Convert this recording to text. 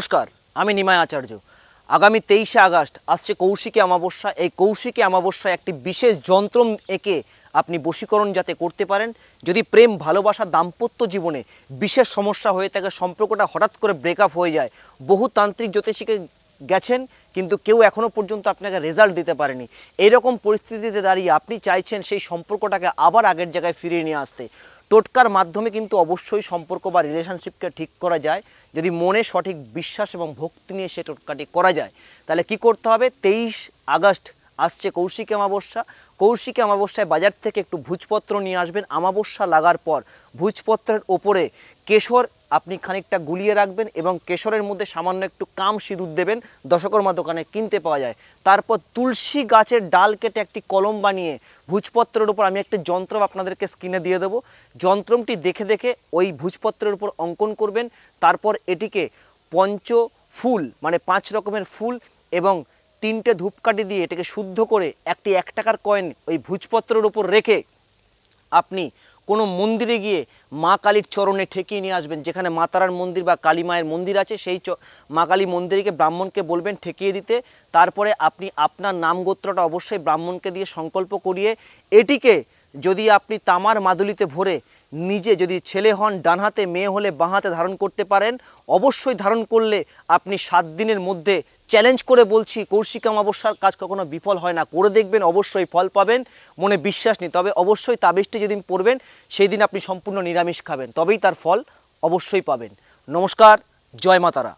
নমস্কার, আমি নিমায় আচার্য। আগামী তেইশে আগস্ট আসছে কৌশিকী অমাবস্যা। এই কৌশিকী অমাবস্যায় একটি বিশেষ যন্ত্র এঁকে আপনি বশীকরণ যাতে করতে পারেন। যদি প্রেম, ভালোবাসা, দাম্পত্য জীবনে বিশেষ সমস্যা হয়ে থাকে, সম্পর্কটা হঠাৎ করে ব্রেকআপ হয়ে যায় বহু তান্ত্রিক জ্যোতিষীকে গেছেন, কিন্তু কেউ এখনও পর্যন্ত আপনাকে রেজাল্ট দিতে পারেনি। এইরকম পরিস্থিতিতে দাঁড়িয়ে আপনি চাইছেন সেই সম্পর্কটাকে আবার আগের জায়গায় ফিরিয়ে নিয়ে আসতে। টোটকার মাধ্যমে কিন্তু অবশ্যই সম্পর্ক বা রিলেশনশিপকে ঠিক করা যায়। যদি মনে সঠিক বিশ্বাস এবং ভক্তি নিয়ে সে টোটকাটি করা যায়, তাহলে কি করতে হবে? তেইশ আগস্ট আসছে কৌশিকী অমাবস্যা। কৌশিকী অমাবস্যায় বাজার থেকে একটু ভুজপত্র নিয়ে আসবেন। অমাবস্যা লাগার পর ভুজপত্রের ওপরে কেশর আপনি খানিকটা গুলিয়ে রাখবেন এবং কেশরের মধ্যে সামান্য একটু কাম সিঁদুর দেবেন, দশকর্মা দোকানে কিনতে পাওয়া যায়। তারপর তুলসী গাছের ডাল কেটে একটি কলম বানিয়ে ভুজপত্রের উপর আমি একটি যন্ত্র আপনাদেরকে স্ক্রিনে দিয়ে দেবো। যন্ত্রটি দেখে দেখে ওই ভুজপত্রের উপর অঙ্কন করবেন, তারপর এটিকে পঞ্চ ফুল মানে পাঁচ রকমের ফুল এবং তিনটে ধূপকাঠি দিয়ে এটাকে শুদ্ধ করে একটি এক টাকার কয়েন ওই ভুজপত্রের উপর রেখে আপনি কোনো মন্দিরে গিয়ে মা কালীর চরণে ঠেকিয়ে নিয়ে আসবেন, যেখানে মা তারার মন্দির বা কালী মায়ের মন্দির আছে, সেই মা কালী মন্দিরকে ব্রাহ্মণকে বলবেন ঠেকিয়ে দিতে। তারপরে আপনি আপনার নাম গোত্রটা অবশ্যই ব্রাহ্মণকে দিয়ে সংকল্প করিয়ে, এটিকে যদি আপনি তামার মাদুলিতে ভরে নিজে যদি ছেলে হন, ডান হাতে, মেয়ে হলে বাঁ হাতে ধারণ করতে পারেন, অবশ্যই ধারণ করলে আপনি সাত দিনের মধ্যে চ্যালেঞ্জ করে বলছি কৌশিক অমাবস্যার কাজ কখনো বিফল হয় না। করে দেখবেন, অবশ্যই ফল পাবেন, মনে বিশ্বাস নেই। তবে অবশ্যই তাবিজটি যেদিন পড়বেন সেই দিন আপনি সম্পূর্ণ নিরামিষ খাবেন। তবেই তার ফল অবশ্যই পাবেন। নমস্কার, জয় মাতারা।